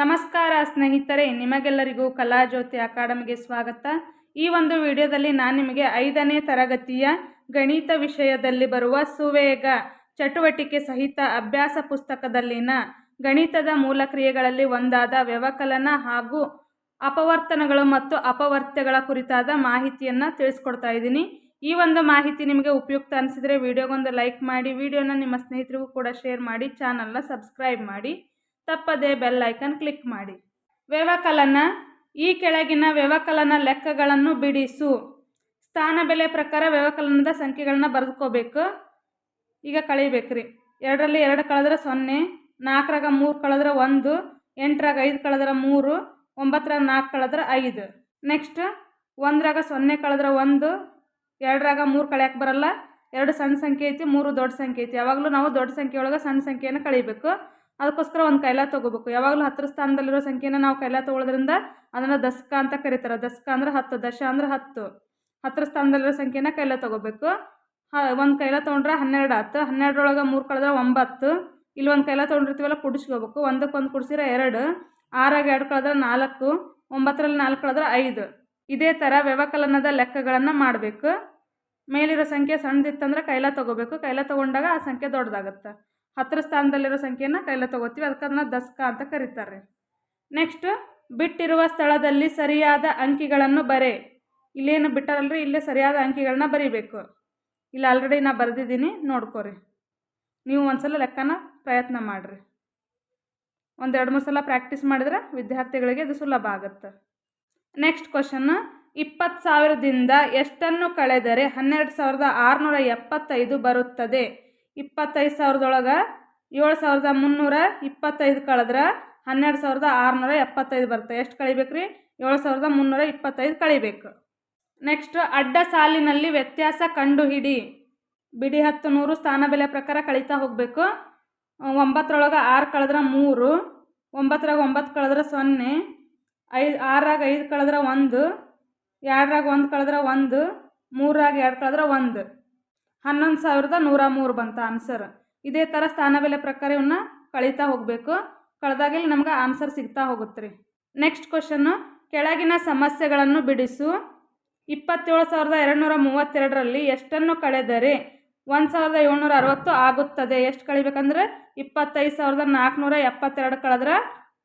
ನಮಸ್ಕಾರ ಸ್ನೇಹಿತರೆ, ನಿಮಗೆಲ್ಲರಿಗೂ ಕಲಾಜ್ಯೋತಿ ಅಕಾಡೆಮಿಗೆ ಸ್ವಾಗತ. ಈ ಒಂದು ವಿಡಿಯೋದಲ್ಲಿ ನಾನು ನಿಮಗೆ ಐದನೇ ತರಗತಿಯ ಗಣಿತ ವಿಷಯದಲ್ಲಿ ಬರುವ ಸುವೇಗ ಚಟುವಟಿಕೆ ಸಹಿತ ಅಭ್ಯಾಸ ಪುಸ್ತಕದಲ್ಲಿನ ಗಣಿತದ ಮೂಲ ಕ್ರಿಯೆಗಳಲ್ಲಿ ಒಂದಾದ ವ್ಯವಕಲನ ಹಾಗೂ ಅಪವರ್ತನಗಳು ಮತ್ತು ಅಪವರ್ತ್ಯಗಳ ಕುರಿತಾದ ಮಾಹಿತಿಯನ್ನು ತಿಳಿಸ್ಕೊಡ್ತಾ ಇದ್ದೀನಿ. ಈ ಒಂದು ಮಾಹಿತಿ ನಿಮಗೆ ಉಪಯುಕ್ತ ಅನಿಸಿದರೆ ವಿಡಿಯೋಗೊಂದು ಲೈಕ್ ಮಾಡಿ, ವಿಡಿಯೋನ ನಿಮ್ಮ ಸ್ನೇಹಿತರಿಗೂ ಕೂಡ ಶೇರ್ ಮಾಡಿ, ಚಾನಲ್ನ ಸಬ್ಸ್ಕ್ರೈಬ್ ಮಾಡಿ. ತಪ್ಪದೇ ಬೆಲ್ ಐಕನ್ ಕ್ಲಿಕ್ ಮಾಡಿ. ವ್ಯವಕಲನ, ಈ ಕೆಳಗಿನ ವ್ಯವಕಲನ ಲೆಕ್ಕಗಳನ್ನು ಬಿಡಿಸು. ಸ್ಥಾನ ಬೆಲೆ ಪ್ರಕಾರ ವ್ಯವಕಲನದ ಸಂಖ್ಯೆಗಳನ್ನ ಬರೆದುಕೋಬೇಕು. ಈಗ ಕಳಿಬೇಕ್ರಿ. ಎರಡರಲ್ಲಿ ಎರಡು ಕಳೆದ್ರೆ ಸೊನ್ನೆ, ನಾಲ್ಕರಾಗ ಮೂರು ಕಳೆದ್ರೆ ಒಂದು, ಎಂಟರಾಗ ಐದು ಕಳೆದ್ರೆ ಮೂರು, ಒಂಬತ್ತರಾಗ ನಾಲ್ಕು ಕಳೆದ್ರೆ ಐದು. ನೆಕ್ಸ್ಟ್, ಒಂದರಾಗ ಸೊನ್ನೆ ಕಳೆದ್ರೆ ಒಂದು, ಎರಡರಾಗ ಮೂರು ಕಳೆಯಕ್ಕೆ ಬರಲ್ಲ? ಎರಡು ಸಣ್ಣ ಸಂಖ್ಯೆ ಐತಿ, ಮೂರು ದೊಡ್ಡ ಸಂಖ್ಯೆ ಐತಿ. ಯಾವಾಗಲೂ ನಾವು ದೊಡ್ಡ ಸಂಖ್ಯೆ ಒಳಗೆ ಸಣ್ಣ ಸಂಖ್ಯೆಯನ್ನು ಕಳಿಬೇಕು. ಅದಕ್ಕೋಸ್ಕರ ಒಂದು ಕೈಲ ತೊಗೋಬೇಕು. ಯಾವಾಗಲೂ ಹತ್ತರ ಸ್ಥಾನದಲ್ಲಿರೋ ಸಂಖ್ಯೆನ ನಾವು ಕೈಲ ತೊಗೊಳೋದ್ರಿಂದ ಅದನ್ನು ದಶಕ ಅಂತ ಕರೀತಾರೆ. ದಶಕ ಅಂದ್ರೆ ಹತ್ತು, ದಶ ಅಂದ್ರೆ ಹತ್ತು. ಹತ್ತರ ಸ್ಥಾನದಲ್ಲಿರೋ ಸಂಖ್ಯೆನ ಕೈಲ ತೊಗೋಬೇಕು. ಒಂದು ಕೈಲ ತೊಗೊಂಡ್ರೆ ಹನ್ನೆರಡು ಹತ್ತು ಹನ್ನೆರಡರೊಳಗೆ ಮೂರು ಕಳೆದ್ರೆ ಒಂಬತ್ತು ಇಲ್ಲಿ ಒಂದು ಕೈಲ ತೊಗೊಂಡಿರ್ತೀವಲ್ಲ, ಕುಡಿಸ್ಕೋಬೇಕು. ಒಂದಕ್ಕೆ ಒಂದು ಕುಡಿಸಿದ್ರೆ ಎರಡು. ಆರಾಗ ಎರಡು ಕಳೆದ್ರೆ ನಾಲ್ಕು. ಒಂಬತ್ತರಲ್ಲಿ ನಾಲ್ಕು ಕಳೆದ್ರೆ ಐದು. ಇದೇ ಥರ ವ್ಯವಕಲನದ ಲೆಕ್ಕಗಳನ್ನು ಮಾಡಬೇಕು. ಮೇಲಿರೋ ಸಂಖ್ಯೆ ಸಣ್ಣದಿತ್ತಂದ್ರೆ ಕೈಲ ತೊಗೋಬೇಕು. ಕೈಲ ತೊಗೊಂಡಾಗ ಆ ಸಂಖ್ಯೆ ದೊಡ್ಡದಾಗುತ್ತೆ. ಹತ್ತರ ಸ್ಥಾನದಲ್ಲಿರೋ ಸಂಖ್ಯೆಯನ್ನು ಕೈಲ ತಗೋತೀವಿ. ಅದಕ್ಕೆ ಅದನ್ನು ದಶಕ ಅಂತ ಕರೀತಾರೆ. ನೆಕ್ಸ್ಟ್ ಬಿಟ್ಟಿರುವ ಸ್ಥಳದಲ್ಲಿ ಸರಿಯಾದ ಅಂಕಿಗಳನ್ನು ಬರೆ. ಇಲ್ಲೇನು ಬಿಟ್ಟಾರಲ್ರಿ, ಇಲ್ಲೇ ಸರಿಯಾದ ಅಂಕಿಗಳನ್ನ ಬರಿಬೇಕು. ಇಲ್ಲಿ ಆಲ್ರೆಡಿ ನಾ ಬರೆದಿದ್ದೀನಿ, ನೋಡ್ಕೊರಿ. ನೀವು ಒಂದ್ಸಲ ಲೆಕ್ಕನ ಪ್ರಯತ್ನ ಮಾಡಿರಿ. ಒಂದು ಎರಡು ಮೂರು ಸಲ ಪ್ರಾಕ್ಟೀಸ್ ಮಾಡಿದ್ರೆ ವಿದ್ಯಾರ್ಥಿಗಳಿಗೆ ಅದು ಸುಲಭ ಆಗುತ್ತೆ. ನೆಕ್ಸ್ಟ್ ಕ್ವಶನ್ನು ಇಪ್ಪತ್ತು ಸಾವಿರದಿಂದ ಎಷ್ಟನ್ನು ಕಳೆದರೆ ಹನ್ನೆರಡು ಸಾವಿರದ ಆರುನೂರ ಎಪ್ಪತ್ತೈದು ಬರುತ್ತದೆ? ಇಪ್ಪತ್ತೈದು ಸಾವಿರದೊಳಗೆ ಏಳು ಸಾವಿರದ ಮುನ್ನೂರ ಇಪ್ಪತ್ತೈದು ಕಳೆದ್ರೆ ಹನ್ನೆರಡು ಸಾವಿರದ ಆರುನೂರ ಎಪ್ಪತ್ತೈದು ಬರುತ್ತೆ. ಎಷ್ಟು ಕಳಿಬೇಕು ರೀ ಏಳು ಸಾವಿರದ ಮುನ್ನೂರ ಇಪ್ಪತ್ತೈದು ಕಳಿಬೇಕು. ನೆಕ್ಸ್ಟ್ ಅಡ್ಡ ಸಾಲಿನಲ್ಲಿ ವ್ಯತ್ಯಾಸ ಕಂಡುಹಿಡಿ. ಬಿಡಿ ಹತ್ತು ನೂರು ಸ್ಥಾನ ಬೆಲೆ ಪ್ರಕಾರ ಕಳೀತಾ ಹೋಗಬೇಕು. ಒಂಬತ್ತರೊಳಗೆ ಆರು ಕಳೆದ್ರೆ ಮೂರು, ಒಂಬತ್ತರಾಗ ಒಂಬತ್ತು ಕಳೆದ್ರೆ ಸೊನ್ನೆ, ಐದು ಆರಾಗ ಐದು ಕಳೆದ್ರೆ ಒಂದು, ಎರಡರಾಗ ಒಂದು ಕಳೆದ್ರೆ ಒಂದು ಮೂರಾಗ ಎರಡು ಕಳೆದ್ರೆ ಒಂದು. ಹನ್ನೊಂದು ಸಾವಿರದ ನೂರ ಮೂರು ಬಂತ ಆನ್ಸರ್ ಇದೇ ಥರ ಸ್ಥಾನ ಬೆಲೆ ಪ್ರಕಾರ ಇವನ್ನ ಕಳೀತಾ ಹೋಗಬೇಕು. ಕಳೆದಾಗಲಿ ನಮ್ಗೆ ಆನ್ಸರ್ ಸಿಗ್ತಾ ಹೋಗುತ್ತೆ ರೀ ನೆಕ್ಸ್ಟ್ ಕ್ವಶನ್ನು ಕೆಳಗಿನ ಸಮಸ್ಯೆಗಳನ್ನು ಬಿಡಿಸು. ಇಪ್ಪತ್ತೇಳು ಸಾವಿರದ ಎರಡುನೂರ ಮೂವತ್ತೆರಡರಲ್ಲಿ ಎಷ್ಟನ್ನು ಕಳೆದರೆ ಒಂದು ಸಾವಿರದ ಏಳ್ನೂರ ಅರವತ್ತು ಆಗುತ್ತದೆ. ಎಷ್ಟು ಕಳಿಬೇಕಂದ್ರೆ ಇಪ್ಪತ್ತೈದು ಸಾವಿರದ ನಾಲ್ಕುನೂರ ಎಪ್ಪತ್ತೆರಡು ಕಳೆದ್ರೆ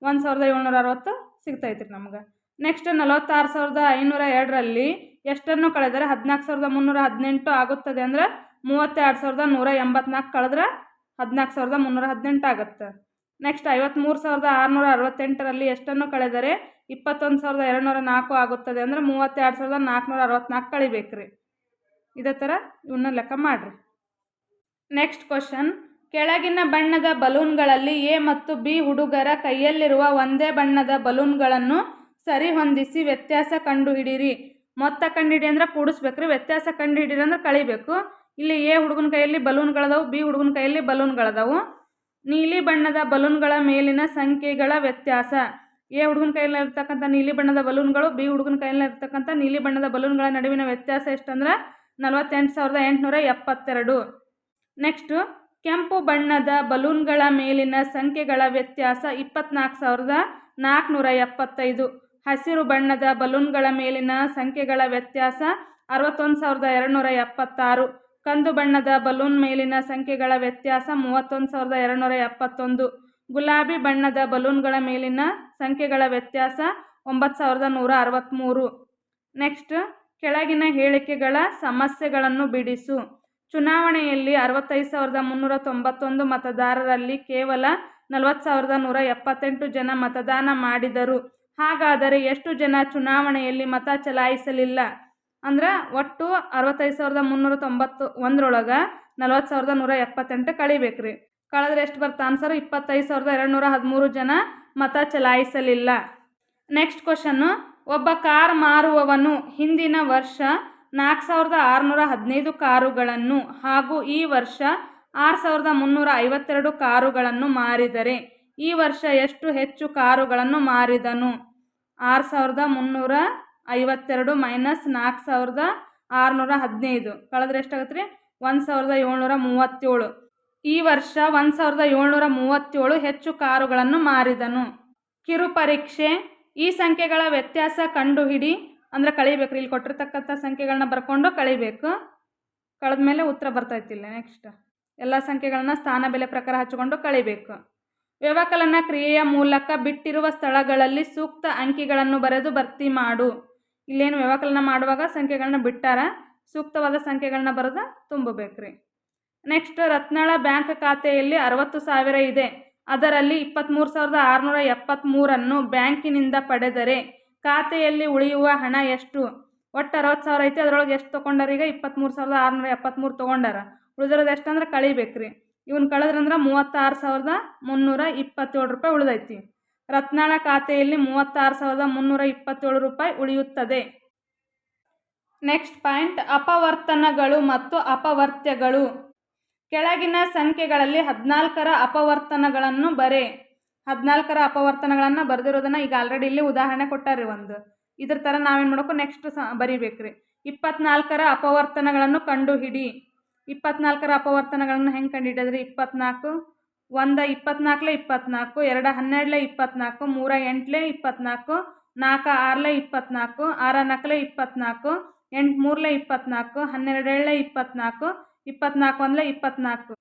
ಒಂದು ಸಾವಿರದ ಏಳ್ನೂರ ಅರವತ್ತು ಸಿಗ್ತೈತ್ರಿ ನಮ್ಗೆ. ನೆಕ್ಸ್ಟ್ ನಲವತ್ತಾರು ಸಾವಿರದ ಐನೂರ ಎರಡರಲ್ಲಿ ಎಷ್ಟನ್ನು ಕಳೆದರೆ? ಹದಿನಾಲ್ಕು ಸಾವಿರದ ಮುನ್ನೂರ ಹದಿನೆಂಟು ಆಗುತ್ತದೆ ಅಂದ್ರೆ ಮೂವತ್ತೆರಡು ಸಾವಿರದ ನೂರ ಎಂಬತ್ನಾಲ್ಕು ಕಳೆದ್ರೆ ಹದಿನಾಲ್ಕು ಸಾವಿರದ ಮುನ್ನೂರ ಹದಿನೆಂಟು ಆಗುತ್ತೆ. ನೆಕ್ಸ್ಟ್ ಐವತ್ತ್ಮೂರು ಸಾವಿರದ ಆರುನೂರ ಅರವತ್ತೆಂಟರಲ್ಲಿ ಎಷ್ಟನ್ನು ಕಳೆದರೆ? ಇಪ್ಪತ್ತೊಂದು ಸಾವಿರದ ಎರಡುನೂರ ನಾಲ್ಕು ಆಗುತ್ತದೆ ಅಂದರೆ ಮೂವತ್ತೆರಡು ಸಾವಿರದ ನಾಲ್ಕುನೂರ ಅರವತ್ನಾಲ್ಕು ಕಳಿಬೇಕು ರೀ. ಇದೇ ಥರ ಇವನ್ನ ಲೆಕ್ಕ ಮಾಡಿರಿ. ನೆಕ್ಸ್ಟ್ ಕ್ವಶನ್, ಕೆಳಗಿನ ಬಣ್ಣದ ಬಲೂನ್ಗಳಲ್ಲಿ ಎ ಮತ್ತು ಬಿ ಹುಡುಗರ ಕೈಯಲ್ಲಿರುವ ಒಂದೇ ಬಣ್ಣದ ಬಲೂನ್ಗಳನ್ನು ಸರಿಹೊಂದಿಸಿ ವ್ಯತ್ಯಾಸ ಕಂಡುಹಿಡೀರಿ. ಮೊತ್ತ ಕಂಡುಹಿಡಿ ಅಂದ್ರೆ ಕೂಡಿಸ್ಬೇಕ್ರಿ. ವ್ಯತ್ಯಾಸ ಕಂಡುಹಿಡೀರಿ ಅಂದ್ರೆ ಕಳಿಬೇಕು. ಇಲ್ಲಿ ಎ ಹುಡುಗನ ಕೈಯಲ್ಲಿ ಬಲೂನ್ಗಳದಾವು, ಬಿ ಹುಡುಗನ ಕೈಯಲ್ಲಿ ಬಲೂನ್ಗಳದಾವು. ನೀಲಿ ಬಣ್ಣದ ಬಲೂನ್ಗಳ ಮೇಲಿನ ಸಂಖ್ಯೆಗಳ ವ್ಯತ್ಯಾಸ. ಎ ಹುಡುಗನ ಕೈಯಲ್ಲಿ ಇರ್ತಕ್ಕಂಥ ನೀಲಿ ಬಣ್ಣದ ಬಲೂನ್ಗಳು, ಬಿ ಹುಡುಗನ ಕೈಯಲ್ಲಿ ಇರ್ತಕ್ಕಂಥ ನೀಲಿ ಬಣ್ಣದ ಬಲೂನ್ಗಳ ನಡುವಿನ ವ್ಯತ್ಯಾಸ ಎಷ್ಟಂದ್ರೆ? ನಲವತ್ತೆಂಟು ಸಾವಿರದ ಎಂಟುನೂರ ಎಪ್ಪತ್ತೆರಡು. ನೆಕ್ಸ್ಟು, ಕೆಂಪು ಬಣ್ಣದ ಬಲೂನ್ಗಳ ಮೇಲಿನ ಸಂಖ್ಯೆಗಳ ವ್ಯತ್ಯಾಸ ಇಪ್ಪತ್ನಾಲ್ಕು ಸಾವಿರದ ನಾಲ್ಕುನೂರ ಎಪ್ಪತ್ತೈದು. ಹಸಿರು ಬಣ್ಣದ ಬಲೂನ್ಗಳ ಮೇಲಿನ ಸಂಖ್ಯೆಗಳ ವ್ಯತ್ಯಾಸ ಅರವತ್ತೊಂದು ಸಾವಿರದ ಎರಡುನೂರ ಎಪ್ಪತ್ತಾರು. ಕಂದು ಬಣ್ಣದ ಬಲೂನ್ ಮೇಲಿನ ಸಂಖ್ಯೆಗಳ ವ್ಯತ್ಯಾಸ ಮೂವತ್ತೊಂದು ಸಾವಿರದ ಎರಡುನೂರ ಎಪ್ಪತ್ತೊಂದು. ಗುಲಾಬಿ ಬಣ್ಣದ ಬಲೂನ್ಗಳ ಮೇಲಿನ ಸಂಖ್ಯೆಗಳ ವ್ಯತ್ಯಾಸ ಒಂಬತ್ತು ಸಾವಿರದ ನೂರ ಅರವತ್ತ್ಮೂರು ನೆಕ್ಸ್ಟ್, ಕೆಳಗಿನ ಹೇಳಿಕೆಗಳ ಸಮಸ್ಯೆಗಳನ್ನು ಬಿಡಿಸು. ಚುನಾವಣೆಯಲ್ಲಿ ಅರವತ್ತೈದು ಸಾವಿರದ ಮುನ್ನೂರ ತೊಂಬತ್ತೊಂದು ಮತದಾರರಲ್ಲಿ ಕೇವಲ ನಲವತ್ತು ಸಾವಿರದ ನೂರ ಎಪ್ಪತ್ತೆಂಟು ಜನ ಮತದಾನ ಮಾಡಿದರು. ಹಾಗಾದರೆ ಎಷ್ಟು ಜನ ಚುನಾವಣೆಯಲ್ಲಿ ಮತ ಚಲಾಯಿಸಲಿಲ್ಲ? ಅಂದ್ರೆ ಒಟ್ಟು ಅರವತ್ತೈದು ಸಾವಿರದ ಮುನ್ನೂರ ತೊಂಬತ್ತು ಒಂದರೊಳಗೆ ನಲ್ವತ್ತು ಸಾವಿರದ ನೂರ ಎಪ್ಪತ್ತೆಂಟು ಕಳಿಬೇಕು ರೀ ಕಳೆದ್ರೆ ಎಷ್ಟು ಬರ್ತಾ ಆನ್ಸರ್ ಇಪ್ಪತ್ತೈದು ಸಾವಿರದ ಎರಡುನೂರ ಹದಿಮೂರು ಜನ ಮತ ಚಲಾಯಿಸಲಿಲ್ಲ. ನೆಕ್ಸ್ಟ್ ಕ್ವಶನ್ನು ಒಬ್ಬ ಕಾರ್ ಮಾರುವವನು ಹಿಂದಿನ ವರ್ಷ ನಾಲ್ಕು ಸಾವಿರದ ಆರುನೂರ ಹದಿನೈದು ಕಾರುಗಳನ್ನು ಹಾಗೂ ಈ ವರ್ಷ ಆರು ಸಾವಿರದ ಮುನ್ನೂರ ಐವತ್ತೆರಡು ಕಾರುಗಳನ್ನು ಮಾರಿದರೆ ಈ ವರ್ಷ ಎಷ್ಟು ಹೆಚ್ಚು ಕಾರುಗಳನ್ನು ಮಾರಿದನು? ಆರು ಸಾವಿರದ ಮುನ್ನೂರ ಐವತ್ತೆರಡು ಮೈನಸ್ ನಾಲ್ಕು ಸಾವಿರದ ಆರುನೂರ ಹದಿನೈದು. ಕಳೆದ್ರೆ ಎಷ್ಟಾಗತ್ತೆ ರೀ? ಒಂದು ಸಾವಿರದ ಏಳ್ನೂರ ಮೂವತ್ತೇಳು. ಈ ವರ್ಷ ಒಂದು ಸಾವಿರದ ಏಳ್ನೂರ ಮೂವತ್ತೇಳು ಹೆಚ್ಚು ಕಾರುಗಳನ್ನು ಮಾರಿದನು. ಕಿರು ಪರೀಕ್ಷೆ. ಈ ಸಂಖ್ಯೆಗಳ ವ್ಯತ್ಯಾಸ ಕಂಡುಹಿಡಿ. ಅಂದರೆ ಕಳಿಬೇಕು ಇಲ್ಲಿ ಕೊಟ್ಟಿರ್ತಕ್ಕಂಥ ಸಂಖ್ಯೆಗಳನ್ನ ಬರ್ಕೊಂಡು ಕಳಿಬೇಕು. ಕಳೆದ ಮೇಲೆ ಉತ್ತರ ಬರ್ತೈತಿಲ್ಲ ನೆಕ್ಸ್ಟ್ ಎಲ್ಲ ಸಂಖ್ಯೆಗಳನ್ನ ಸ್ಥಾನ, ಬೆಲೆ ಪ್ರಕಾರ ಹಚ್ಚಿಕೊಂಡು ಕಳಿಬೇಕು. ವ್ಯವಕಲನ ಕ್ರಿಯೆಯ ಮೂಲಕ ಬಿಟ್ಟಿರುವ ಸ್ಥಳಗಳಲ್ಲಿ ಸೂಕ್ತ ಅಂಕಿಗಳನ್ನು ಬರೆದು ಭರ್ತಿ ಮಾಡು. ಇಲ್ಲೇನು ವ್ಯವಕಲನ ಮಾಡುವಾಗ ಸಂಖ್ಯೆಗಳನ್ನ ಬಿಟ್ಟಾರ? ಸೂಕ್ತವಾದ ಸಂಖ್ಯೆಗಳನ್ನ ಬರೆದು ತುಂಬಬೇಕ್ರಿ. ನೆಕ್ಸ್ಟ್ ರತ್ನಾಳ ಬ್ಯಾಂಕ್ ಖಾತೆಯಲ್ಲಿ ಅರವತ್ತು ಸಾವಿರ ಇದೆ. ಅದರಲ್ಲಿ ಇಪ್ಪತ್ತ್ಮೂರು ಸಾವಿರದ ಆರುನೂರ ಎಪ್ಪತ್ತ್ಮೂರನ್ನು ಬ್ಯಾಂಕಿನಿಂದ ಪಡೆದರೆ ಖಾತೆಯಲ್ಲಿ ಉಳಿಯುವ ಹಣ ಎಷ್ಟು? ಒಟ್ಟು ಅರವತ್ತು ಸಾವಿರ ಐತೆ. ಅದರೊಳಗೆ ಎಷ್ಟು ತೊಗೊಂಡಾರ ಈಗ ಇಪ್ಪತ್ತ್ಮೂರು ಸಾವಿರದ ಆರುನೂರ ಎಪ್ಪತ್ತ್ಮೂರು ತೊಗೊಂಡಾರ. ಉಳಿದಿರೋದು ಎಷ್ಟಂದ್ರೆ ಕಳಿಬೇಕ್ರಿ. ಇವ್ನ ಕಳೆದ್ರಂದ್ರೆ ಮೂವತ್ತಾರು ಸಾವಿರದ ಮುನ್ನೂರ ಇಪ್ಪತ್ತೇಳು ರೂಪಾಯಿ ಉಳಿದೈತಿ. ರತ್ನಾಳ ಖಾತೆಯಲ್ಲಿ ಮೂವತ್ತಾರು ಸಾವಿರದ ಮುನ್ನೂರ ಇಪ್ಪತ್ತೇಳು ರೂಪಾಯಿ ಉಳಿಯುತ್ತದೆ. ನೆಕ್ಸ್ಟ್ ಪಾಯಿಂಟ್, ಅಪವರ್ತನಗಳು ಮತ್ತು ಅಪವರ್ತ್ಯಗಳು ಕೆಳಗಿನ ಸಂಖ್ಯೆಗಳಲ್ಲಿ ಹದಿನಾಲ್ಕರ ಅಪವರ್ತನಗಳನ್ನು ಬರೆ. ಹದಿನಾಲ್ಕರ ಅಪವರ್ತನಗಳನ್ನು ಬರೆದಿರೋದನ್ನು ಈಗ ಆಲ್ರೆಡಿ ಇಲ್ಲಿ ಉದಾಹರಣೆ ಕೊಟ್ಟಾರಿ ಒಂದು. ಇದ್ರ ಥರ ನಾವೇನು ಮಾಡಬೇಕು? ನೆಕ್ಸ್ಟ್ ಸ ಬರೀಬೇಕ್ರಿ. ಇಪ್ಪತ್ನಾಲ್ಕರ ಅಪವರ್ತನಗಳನ್ನು ಕಂಡುಹಿಡಿ. ಇಪ್ಪತ್ನಾಲ್ಕರ ಅಪವರ್ತನಗಳನ್ನು ಹೆಂಗೆ ಕಂಡುಹಿಡಿದ್ರಿ ಇಪ್ಪತ್ನಾಲ್ಕು, ಒಂದ ಇಪ್ಪತ್ನಾಲ್ಕಲೆ ಇಪ್ಪತ್ನಾಲ್ಕು, ಎರಡು ಹನ್ನೆರಡಲೆ ಇಪ್ಪತ್ನಾಲ್ಕು, ಮೂರ ಎಂಟ್ಲೆ ಇಪ್ಪತ್ನಾಲ್ಕು, ನಾಲ್ಕು ಆರ್ಲೆ ಇಪ್ಪತ್ನಾಲ್ಕು, ಆರ ನಾಲ್ಕಲೆ ಇಪ್ಪತ್ನಾಲ್ಕು, ಎಂಟು ಮೂರಲೆ ಇಪ್ಪತ್ನಾಲ್ಕು ಹನ್ನೆರಡೇಳೆ ಇಪ್ಪತ್ನಾಲ್ಕು ಇಪ್ಪತ್ನಾಲ್ಕು ಒಂದಲೆ ಇಪ್ಪತ್ನಾಲ್ಕು.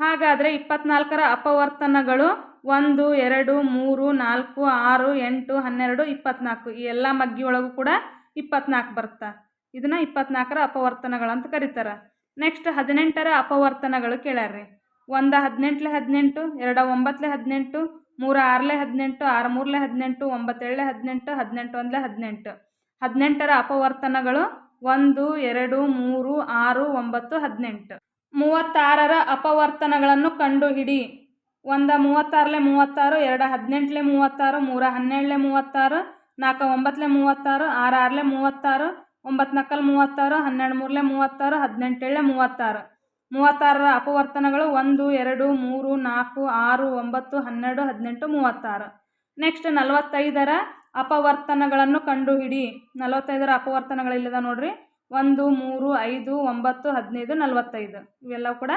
ಹಾಗಾದರೆ ಇಪ್ಪತ್ನಾಲ್ಕರ ಅಪವರ್ತನಗಳು ಒಂದು, ಎರಡು, ಮೂರು, ನಾಲ್ಕು, ಆರು, ಎಂಟು, ಹನ್ನೆರಡು, ಇಪ್ಪತ್ನಾಲ್ಕು. ಈ ಎಲ್ಲ ಒಳಗೂ ಕೂಡ ಇಪ್ಪತ್ನಾಲ್ಕು ಬರ್ತಾ ಇದನ್ನ ಇಪ್ಪತ್ನಾಲ್ಕರ ಅಪವರ್ತನಗಳಂತ ಕರೀತಾರೆ. ನೆಕ್ಸ್ಟ್ ಹದಿನೆಂಟರ ಅಪವರ್ತನಗಳು ಕೇಳ್ಯಾರ್ರಿ. ಒಂದು ಹದಿನೆಂಟ್ಲೆ ಹದಿನೆಂಟು, ಎರಡು ಒಂಬತ್ತಲೆ ಹದಿನೆಂಟು, ಮೂರು ಆರಲೆ ಹದಿನೆಂಟು, ಆರು ಮೂರಲೆ ಹದಿನೆಂಟು, ಒಂಬತ್ತೇಳಲೆ ಹದಿನೆಂಟು ಹದಿನೆಂಟು ಒಂದಲೆ ಹದಿನೆಂಟು. ಹದಿನೆಂಟರ ಅಪವರ್ತನಗಳು ಒಂದು, ಎರಡು, ಮೂರು, ಆರು, ಒಂಬತ್ತು, ಹದಿನೆಂಟು. ಮೂವತ್ತಾರರ ಅಪವರ್ತನಗಳನ್ನು ಕಂಡುಹಿಡಿ. ಒಂದು ಮೂವತ್ತಾರಲೆ ಮೂವತ್ತಾರು, ಎರಡು ಹದಿನೆಂಟಲೆ ಮೂವತ್ತಾರು, ಮೂರ ಹನ್ನೆರಡಲೆ ಮೂವತ್ತಾರು, ನಾಲ್ಕು ಒಂಬತ್ತಲೆ ಮೂವತ್ತಾರು, ಆರು ಆರಲೆ ಮೂವತ್ತಾರು ಒಂಬತ್ತು ನಕ್ಕಲ್ ಮೂವತ್ತಾರು, ಹನ್ನೆರಡು ಮೂರಲೆ ಮೂವತ್ತಾರು ಹದಿನೆಂಟೇಳೆ ಮೂವತ್ತಾರು. ಮೂವತ್ತಾರರ ಅಪವರ್ತನಗಳು ಒಂದು, ಎರಡು, ಮೂರು, ನಾಲ್ಕು, ಆರು, ಒಂಬತ್ತು, ಹನ್ನೆರಡು, ಹದಿನೆಂಟು, ಮೂವತ್ತಾರು. ನೆಕ್ಸ್ಟ್ ನಲವತ್ತೈದರ ಅಪವರ್ತನಗಳನ್ನು ಕಂಡುಹಿಡಿ. ನಲವತ್ತೈದರ ಅಪವರ್ತನಗಳಿಲ್ಲದ ನೋಡ್ರಿ. ಒಂದು, ಮೂರು, ಐದು, ಒಂಬತ್ತು, ಹದಿನೈದು, ನಲವತ್ತೈದು. ಇವೆಲ್ಲವೂ ಕೂಡ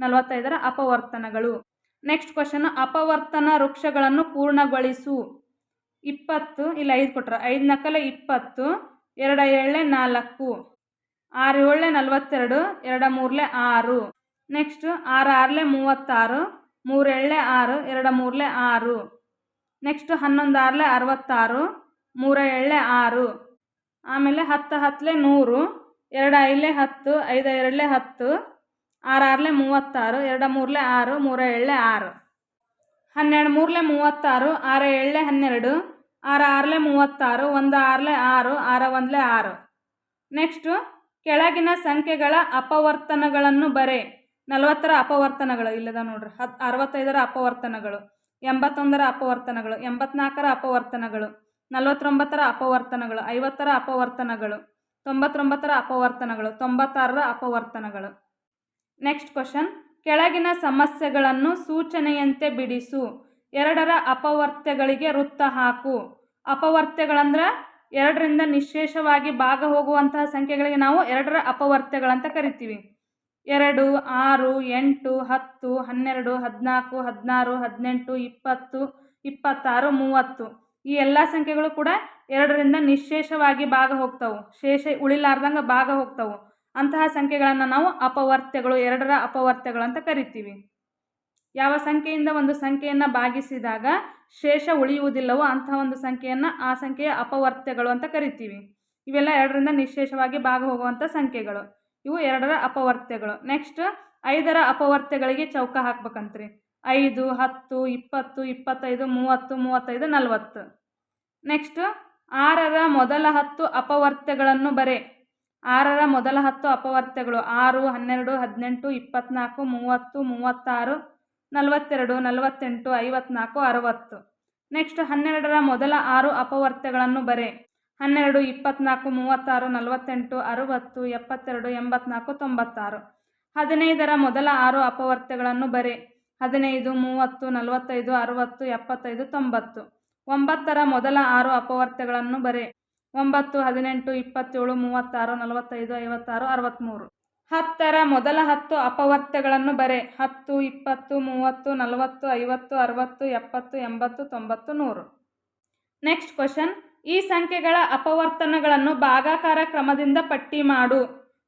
ನಲವತ್ತೈದರ ಅಪವರ್ತನಗಳು. Next question, ಅಪವರ್ತನ ವೃಕ್ಷಗಳನ್ನು ಪೂರ್ಣಗೊಳಿಸು. ಇಪ್ಪತ್ತು, ಇಲ್ಲ ಐದು ಕೊಟ್ರ. ಐದು ನಕಲೆ ಇಪ್ಪತ್ತು. ಎರಡು ಏಳೆ ನಾಲ್ಕು. ಆರು ಏಳೆ ನಲವತ್ತೆರಡು, ಎರಡು ಮೂರಲೆ ಆರು. ನೆಕ್ಸ್ಟ್ ಆರು ಆರಲೆ ಮೂವತ್ತಾರು, ಮೂರು ಏಳಲೆ ಆರು, ಎರಡು ಮೂರಲೆ ಆರು. ನೆಕ್ಸ್ಟ್ ಹನ್ನೊಂದು ಆರಲೆ ಅರವತ್ತಾರು, ಮೂರ ಏಳೆ ಆರು. ಆಮೇಲೆ ಹತ್ತು ಹತ್ತಲೆ ನೂರು, ಎರಡು ಐಲೆ ಹತ್ತು, ಐದು ಎರಡಲೆ ಹತ್ತು. ಆರು ಆರಲೆ ಮೂವತ್ತಾರು, ಎರಡು ಮೂರಲೆ ಆರು, ಮೂರ ಏಳೆ ಆರು. ಹನ್ನೆರಡು ಮೂರಲೆ ಮೂವತ್ತಾರು, ಆರು ಏಳೆ ಹನ್ನೆರಡು ಆರು ಆರಲೆ ಮೂವತ್ತಾರು, ಒಂದು ಆರಲೆ ಆರು, ಆರ ಒಂದಲೆ ಆರು. ನೆಕ್ಸ್ಟು ಕೆಳಗಿನ ಸಂಖ್ಯೆಗಳ ಅಪವರ್ತನಗಳನ್ನು ಬರೆ. ನಲವತ್ತರ ಅಪವರ್ತನಗಳು, ಇಲ್ಲದ ನೋಡ್ರಿ. ಹತ್ತು ಅರವತ್ತೈದರ ಅಪವರ್ತನಗಳು, ಎಂಬತ್ತೊಂದರ ಅಪವರ್ತನಗಳು ಎಂಬತ್ನಾಲ್ಕರ ಅಪವರ್ತನಗಳು, ನಲವತ್ತೊಂಬತ್ತರ ಅಪವರ್ತನಗಳು, ಐವತ್ತರ ಅಪವರ್ತನಗಳು, ತೊಂಬತ್ತೊಂಬತ್ತರ ಅಪವರ್ತನಗಳು, ತೊಂಬತ್ತಾರರ ಅಪವರ್ತನಗಳು. ನೆಕ್ಸ್ಟ್ ಕ್ವಶನ್ ಕೆಳಗಿನ ಸಮಸ್ಯೆಗಳನ್ನು ಸೂಚನೆಯಂತೆ ಬಿಡಿಸು. ಎರಡರ ಅಪವರ್ತ್ಯಗಳಿಗೆ ವೃತ್ತ ಹಾಕು. ಅಪವರ್ತ್ಯಗಳಂದ್ರೆ ಎರಡರಿಂದ ನಿಶೇಷವಾಗಿ ಭಾಗ ಹೋಗುವಂತಹ ಸಂಖ್ಯೆಗಳಿಗೆ ನಾವು ಎರಡರ ಅಪವರ್ತ್ಯಗಳಂತ ಕರಿತೀವಿ. ಎರಡು, ಆರು, ಎಂಟು, ಹತ್ತು, ಹನ್ನೆರಡು, ಹದಿನಾಲ್ಕು, ಹದಿನಾರು, ಹದಿನೆಂಟು, ಇಪ್ಪತ್ತು, ಇಪ್ಪತ್ತಾರು, ಮೂವತ್ತು. ಈ ಎಲ್ಲ ಸಂಖ್ಯೆಗಳು ಕೂಡ ಎರಡರಿಂದ ನಿಶೇಷವಾಗಿ ಭಾಗ ಹೋಗ್ತಾವೆ. ಶೇಷ ಉಳಿಲಾರ್ದಂಗೆ ಭಾಗ ಹೋಗ್ತಾವೆ. ಅಂತಹ ಸಂಖ್ಯೆಗಳನ್ನು ನಾವು ಅಪವರ್ತ್ಯಗಳು ಎರಡರ ಅಪವರ್ತ್ಯಗಳಂತ ಕರಿತೀವಿ. ಯಾವ ಸಂಖ್ಯೆಯಿಂದ ಒಂದು ಸಂಖ್ಯೆಯನ್ನು ಭಾಗಿಸಿದಾಗ ಶೇಷ ಉಳಿಯುವುದಿಲ್ಲವೋ ಅಂತಹ ಒಂದು ಸಂಖ್ಯೆಯನ್ನು ಆ ಸಂಖ್ಯೆಯ ಅಪವರ್ತ್ಯಗಳು ಅಂತ ಕರಿತೀವಿ. ಇವೆಲ್ಲ ಎರಡರಿಂದ ನಿಶೇಷವಾಗಿ ಭಾಗ ಹೋಗುವಂಥ ಸಂಖ್ಯೆಗಳು. ಇವು ಎರಡರ ಅಪವರ್ತ್ಯಗಳು. ನೆಕ್ಸ್ಟ್ ಐದರ ಅಪವರ್ತ್ಯಗಳಿಗೆ ಚೌಕ ಹಾಕ್ಬೇಕಂತ್ರಿ. ಐದು, ಹತ್ತು, ಇಪ್ಪತ್ತು, ಇಪ್ಪತ್ತೈದು, ಮೂವತ್ತು, ಮೂವತ್ತೈದು, ನಲವತ್ತು. ನೆಕ್ಸ್ಟ್ ಆರರ ಮೊದಲ ಹತ್ತು ಅಪವರ್ತ್ಯಗಳನ್ನು ಬರೆ. ಆರರ ಮೊದಲ ಹತ್ತು ಅಪವರ್ತ್ಯಗಳು ಆರು, ಹನ್ನೆರಡು, ಹದಿನೆಂಟು ಇಪ್ಪತ್ತ್ನಾಲ್ಕು ಮೂವತ್ತು, ಮೂವತ್ತಾರು ನಲವತ್ತೆರಡು, ನಲವತ್ತೆಂಟು, ಐವತ್ನಾಲ್ಕು, ಅರವತ್ತು. ನೆಕ್ಸ್ಟ್ ಹನ್ನೆರಡರ ಮೊದಲ ಆರು ಅಪವರ್ತ್ಯಗಳನ್ನು ಬರೆ. ಹನ್ನೆರಡು, ಇಪ್ಪತ್ನಾಲ್ಕು, ಮೂವತ್ತಾರು, ನಲವತ್ತೆಂಟು, ಅರುವತ್ತು, ಎಪ್ಪತ್ತೆರಡು, ಎಂಬತ್ನಾಲ್ಕು, ತೊಂಬತ್ತಾರು. ಹದಿನೈದರ ಮೊದಲ ಆರು ಅಪವರ್ತ್ಯಗಳನ್ನು ಬರೆ. ಹದಿನೈದು, ಮೂವತ್ತು, ನಲವತ್ತೈದು, ಅರುವತ್ತು, ಎಪ್ಪತ್ತೈದು, ತೊಂಬತ್ತು. ಒಂಬತ್ತರ ಮೊದಲ ಆರು ಅಪವರ್ತ್ಯಗಳನ್ನು ಬರೆ. ಒಂಬತ್ತು, ಹದಿನೆಂಟು, ಇಪ್ಪತ್ತೇಳು, ಮೂವತ್ತಾರು, ನಲವತ್ತೈದು, ಐವತ್ತಾರು, ಅರವತ್ತ್ಮೂರು. ಹತ್ತರ ಮೊದಲ ಹತ್ತು ಅಪವರ್ತ್ಯಗಳನ್ನು ಬರೆ. ಹತ್ತು, ಇಪ್ಪತ್ತು, ಮೂವತ್ತು, ನಲವತ್ತು, ಐವತ್ತು, ಅರವತ್ತು, ಎಪ್ಪತ್ತು, ಎಂಬತ್ತು, ತೊಂಬತ್ತು, ನೂರು. ನೆಕ್ಸ್ಟ್ ಕ್ವಶನ್ ಈ ಸಂಖ್ಯೆಗಳ ಅಪವರ್ತನಗಳನ್ನು ಭಾಗಾಕಾರ ಕ್ರಮದಿಂದ ಪಟ್ಟಿ ಮಾಡು.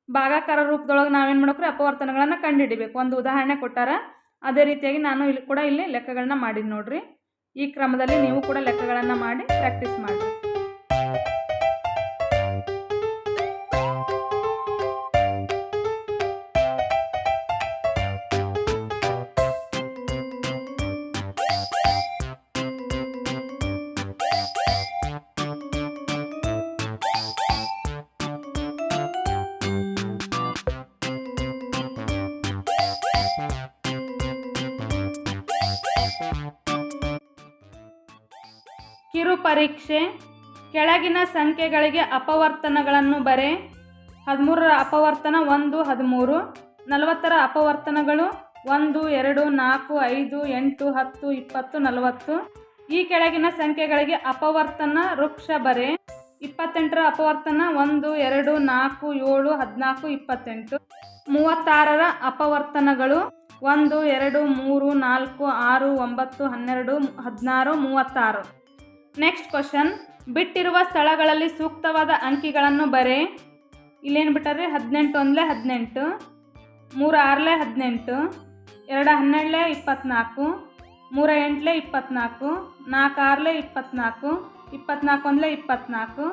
ಭಾಗಾಕಾರ ರೂಪದೊಳಗೆ ನಾವೇನು ಮಾಡ್ಬೇಕ್ರಿ? ಅಪವರ್ತನಗಳನ್ನು ಕಂಡುಹಿಡಿಬೇಕು ಒಂದು ಉದಾಹರಣೆ ಕೊಟ್ಟಾರ? ಅದೇ ರೀತಿಯಾಗಿ ನಾನು ಇಲ್ಲಿ ಕೂಡ ಇಲ್ಲಿ ಲೆಕ್ಕಗಳನ್ನ ಮಾಡಿದ್ ನೋಡ್ರಿ. ಈ ಕ್ರಮದಲ್ಲಿ ನೀವು ಕೂಡ ಲೆಕ್ಕಗಳನ್ನು ಮಾಡಿ ಪ್ರಾಕ್ಟೀಸ್ ಮಾಡಿ ಕಿರು ಪರೀಕ್ಷೆ ಕೆಳಗಿನ ಸಂಖ್ಯೆಗಳಿಗೆ ಅಪವರ್ತನಗಳನ್ನು ಬರೆ, ಹದಿಮೂರರ ಅಪವರ್ತನ ಒಂದು, ಹದಿಮೂರು, ನಲವತ್ತರ ಅಪವರ್ತನಗಳು ಒಂದು, ಎರಡು, ನಾಲ್ಕು, ಐದು, ಎಂಟು, ಹತ್ತು, ಇಪ್ಪತ್ತು, ನಲವತ್ತು. ಈ ಕೆಳಗಿನ ಸಂಖ್ಯೆಗಳಿಗೆ ಅಪವರ್ತನ ವೃಕ್ಷ ಬರೆ, ಇಪ್ಪತ್ತೆಂಟರ ಅಪವರ್ತನ ಒಂದು, ಎರಡು, ನಾಲ್ಕು, ಏಳು, ಹದಿನಾಲ್ಕು, ಇಪ್ಪತ್ತೆಂಟು. ಮೂವತ್ತಾರರ ಅಪವರ್ತನಗಳು ಒಂದು, ಎರಡು, ಮೂರು, ನಾಲ್ಕು, ಆರು, ಒಂಬತ್ತು, ಹನ್ನೆರಡು, ಹದಿನಾರು, ಮೂವತ್ತಾರು. ನೆಕ್ಸ್ಟ್ ಕ್ವಶನ್ ಬಿಟ್ಟಿರುವ ಸ್ಥಳಗಳಲ್ಲಿ ಸೂಕ್ತವಾದ ಅಂಕಿಗಳನ್ನು ಬರೆ. ಇಲ್ಲೇನು ಬಿಟ್ಟಾರೆ ಹದಿನೆಂಟು ಒಂದಲೇ ಹದಿನೆಂಟು, ಮೂರು ಆರಲೇ ಹದಿನೆಂಟು, ಎರಡು ಹನ್ನೆರಡಲೇ ಇಪ್ಪತ್ತ್ನಾಲ್ಕು ಮೂರ ಎಂಟಲೇ ಇಪ್ಪತ್ತ್ನಾಲ್ಕು ನಾಲ್ಕು ಆರಲೇ ಇಪ್ಪತ್ತ್ನಾಲ್ಕು ಇಪ್ಪತ್ತ್ನಾಲ್ಕು ಒಂದಲೇ ಇಪ್ಪತ್ತ್ನಾಲ್ಕು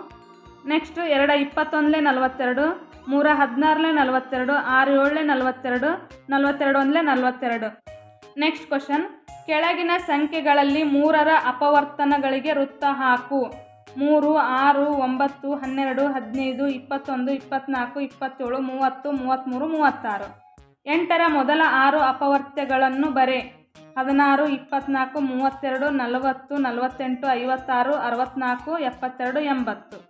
ನೆಕ್ಸ್ಟು ಎರಡು ಇಪ್ಪತ್ತೊಂದಲೇ ನಲವತ್ತೆರಡು, ಮೂರ ಹದಿನಾರಲೇ ನಲವತ್ತೆರಡು, ಆರು ಏಳಲೇ ನಲವತ್ತೆರಡು ನಲವತ್ತೆರಡು ಒಂದಲೇ ನಲವತ್ತೆರಡು. ನೆಕ್ಸ್ಟ್ ಕ್ವಶನ್ ಕೆಳಗಿನ ಸಂಖ್ಯೆಗಳಲ್ಲಿ ಮೂರರ ಅಪವರ್ತನಗಳಿಗೆ ವೃತ್ತ ಹಾಕು. ಮೂರು, ಆರು, ಒಂಬತ್ತು, ಹನ್ನೆರಡು, ಹದಿನೈದು, ಇಪ್ಪತ್ತೊಂದು, ಇಪ್ಪತ್ನಾಲ್ಕು, ಇಪ್ಪತ್ತೇಳು, ಮೂವತ್ತು, ಮೂವತ್ತ್ಮೂರು, ಮೂವತ್ತಾರು. ಎಂಟರ ಮೊದಲ ಆರು ಅಪವರ್ತ್ಯಗಳನ್ನು ಬರೆ. ಹದಿನಾರು, ಇಪ್ಪತ್ನಾಲ್ಕು, ಮೂವತ್ತೆರಡು, ನಲವತ್ತು, ನಲವತ್ತೆಂಟು, ಐವತ್ತಾರು ಅರವತ್ತ್ನಾಲ್ಕು ಎಪ್ಪತ್ತೆರಡು, ಎಂಬತ್ತು.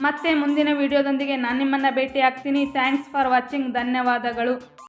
ಮತ್ತೆ ಮುಂದಿನ ವಿಡಿಯೋದೊಂದಿಗೆ ನಾನು ನಿಮ್ಮನ್ನು ಭೇಟಿ ಆಗ್ತೀನಿ ಥ್ಯಾಂಕ್ಸ್ ಫಾರ್ ವಾಚಿಂಗ್ ಧನ್ಯವಾದಗಳು.